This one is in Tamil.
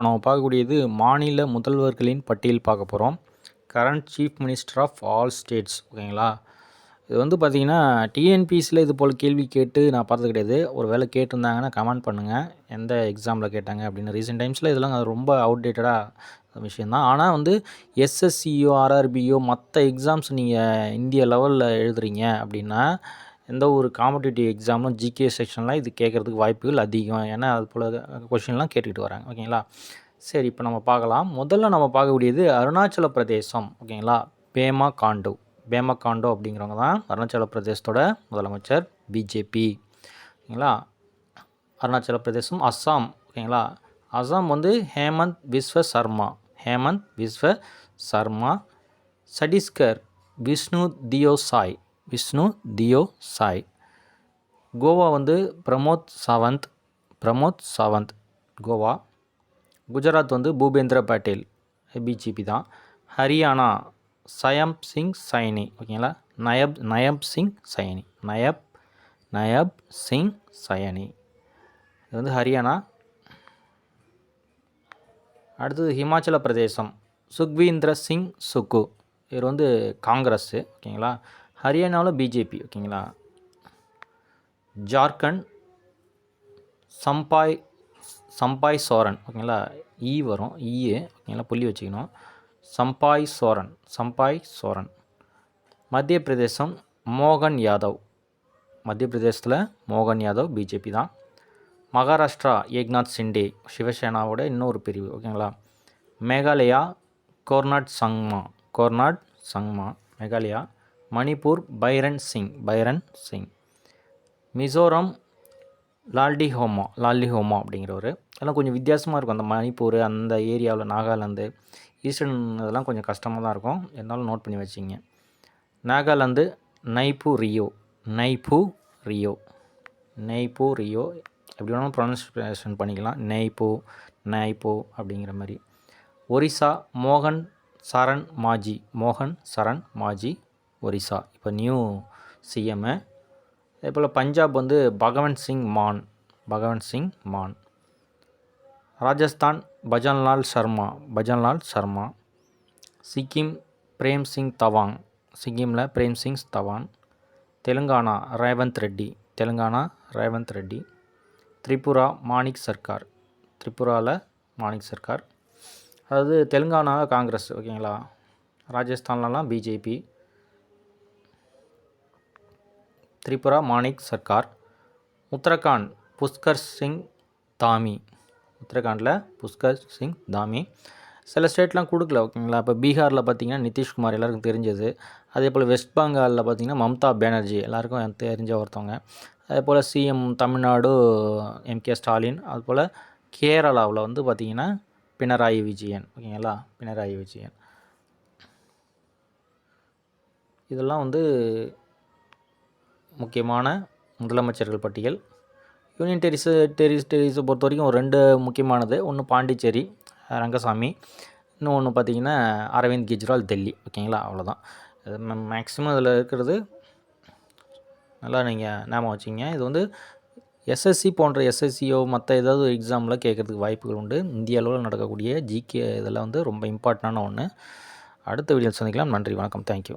நம்ம பார்க்கக்கூடியது மாநில முதல்வர்களின் பட்டியல் பார்க்க போகிறோம் current chief minister of all states ஓகேங்களா? இது வந்து பார்த்திங்கன்னா டிஎன்பிசியில் இது போல் கேள்வி கேட்டு நான் பார்த்தது கிடையாது. ஒரு வேளை கேட்டிருந்தாங்கன்னா கமெண்ட் பண்ணுங்கள் எந்த எக்ஸாமில் கேட்டாங்க அப்படின்னு ரீசெண்ட் டைம்ஸில் இதெல்லாம் ரொம்ப அவுடேட்டடாக விஷயந்தான் ஆனால் வந்து எஸ்எஸ்சியோ ஆர்ஆர்பியோ மற்ற எக்ஸாம்ஸ் நீங்கள் இந்திய லெவலில் எழுதுறீங்க அப்படின்னா எந்த ஒரு காம்படிட்டிவ் எக்ஸாமும் ஜிகே செக்ஷன்லாம் இது கேட்குறதுக்கு வாய்ப்புகள் அதிகம். ஏன்னா அது போல் கொஷின்லாம் கேட்டுக்கிட்டு வராங்க. ஓகேங்களா சரி இப்போ நம்ம பார்க்கலாம். முதல்ல நம்ம பார்க்கக்கூடியது அருணாச்சல பிரதேசம். ஓகேங்களா பேமா காண்டு. பேமா காண்டோ அப்படிங்கிறவங்க தான் அருணாச்சல பிரதேசத்தோட முதலமைச்சர் பிஜேபி ஓகேங்களா அருணாச்சல பிரதேசம் அஸ்ஸாம். ஓகேங்களா அஸ்ஸாம் வந்து ஹேமந்த் விஸ்வ சர்மா. ஹேமந்த் விஸ்வ சர்மா. சட்டீஸ்கர் விஷ்ணு தியோ சாய் விஷ்ணு தியோ சாய். கோவா வந்து பிரமோத் சாவந்த் பிரமோத் சாவந்த். கோவா. குஜராத் வந்து பூபேந்திர பட்டேல் பிஜேபி தான். ஹரியானா சயம் சிங் சைனி. ஓகேங்களா? நயப் நயப் சிங் சைனி. நயப் நயப் சிங் சயனி இது வந்து ஹரியானா. அடுத்தது ஹிமாச்சல பிரதேசம். சுக்வீந்திர சிங் சுக்கு. இவர் வந்து காங்கிரஸ்ஸு ஓகேங்களா? ஹரியானாவில் பிஜேபி ஓகேங்களா? ஜார்க்கண்ட் சம்பாய் சம்பாய் சோரன் ஓகேங்களா? இ வரும் இஏ ஓகேங்களா? புள்ளி வச்சுக்கணும். சம்பாய் சோரன் சம்பாய் சோரன். மத்திய பிரதேசம் மோகன் யாதவ். மத்திய பிரதேசத்தில் மோகன் யாதவ் பிஜேபி தான். மகாராஷ்டிரா ஏக்நாத் சிண்டே சிவசேனாவோட இன்னொரு பிரிவு ஓகேங்களா? Meghalaya Conrad Sangma Conrad Sangma Meghalaya. Manipur Biren Singh Biren Singh. Mizoram Lalduhoma Lalduhoma அப்படிங்கிறவர். அதெல்லாம் கொஞ்சம் வித்தியாசமாக இருக்கும். அந்த மணிப்பூர் அந்த ஏரியாவில் நாகாலாந்து ஈஸ்டர்ன் இதெல்லாம் கொஞ்சம் கஷ்டமாக தான் இருக்கும். இருந்தாலும் நோட் பண்ணி வச்சிங்க. நாகாலாந்து நைப்பு ரியோ நைப்பு ரியோ நெய்பு ரியோ. எப்படி வேணாலும் ப்ரொனன்சியேஷன் பண்ணிக்கலாம். நெய்பு நைப்போ அப்படிங்கிற மாதிரி. ஒரிசா மோகன் சரண் மாஜி மோகன் சரண் மாஜி. ஒரிசா இப்போ நியூ சிஎம்மு அதே போல் பஞ்சாப் வந்து பகவந்த் சிங் மான் பகவந்த் சிங் மான். ராஜஸ்தான் பஜன்லால் சர்மா பஜன்லால் சர்மா. சிக்கிம் பிரேம் சிங் தவாங் சிக்கிமில் பிரேம் சிங் தவான் தெலுங்கானா ரேவந்த் ரெட்டி தெலுங்கானா ரேவந்த் ரெட்டி. திரிபுரா மாணிக் சர்க்கார் திரிபுராவில் மாணிக் சர்க்கார் அதாவது தெலுங்கானா காங்கிரஸ் ஓகேங்களா? ராஜஸ்தான்லலாம் பிஜேபி திரிபுரா மாணிக் சர்க்கார் உத்தரகாண்ட் புஷ்கர் சிங் தாமி. உத்தரகாண்டில் புஷ்கர் சிங் தாமி. சில ஸ்டேட்லாம் கொடுக்கல ஓகேங்களா? இப்போ பீகாரில் பார்த்தீங்கன்னா நிதிஷ்குமார் எல்லாருக்கும் தெரிஞ்சது. அதே போல் வெஸ்ட் பெங்காலில் பார்த்தீங்கன்னா மம்தா பேனர்ஜி எல்லாருக்கும் தெரிஞ்ச ஒருத்தவங்க. அதே போல் CM Tamil Nadu M K Stalin அதுபோல் கேரளாவில் வந்து பார்த்திங்கன்னா பினராயி விஜயன் ஓகேங்களா? பினராயி விஜயன். இதெல்லாம் வந்து முக்கியமான முதலமைச்சர்கள் பட்டியல். யூனியன் டெரிஸ் டெரிஸ் டெரிஸை பொறுத்த வரைக்கும் ஒரு ரெண்டு முக்கியமானது. ஒன்று பாண்டிச்சேரி ரங்கசாமி. இன்னொன்று பார்த்தீங்கன்னா அரவிந்த் கெஜ்ரிவால் டெல்லி. ஓகேங்களா? அவ்வளோதான் மேக்ஸிமம் இதில் இருக்கிறது நல்லா நீங்கள் ஞாபகம் வச்சிங்க இது வந்து எஸ்எஸ்சி போன்ற எஸ்எஸ்சியோ மற்ற ஏதாவது எக்ஸாமில் கேட்குறதுக்கு வாய்ப்புகள் உண்டு. இந்திய அளவில் நடக்கக்கூடிய ஜிகே இதெல்லாம் வந்து ரொம்ப இம்பார்ட்டண்டான ஒன்று அடுத்த வீடியோ சந்திக்கலாம். நன்றி வணக்கம். தேங்க்யூ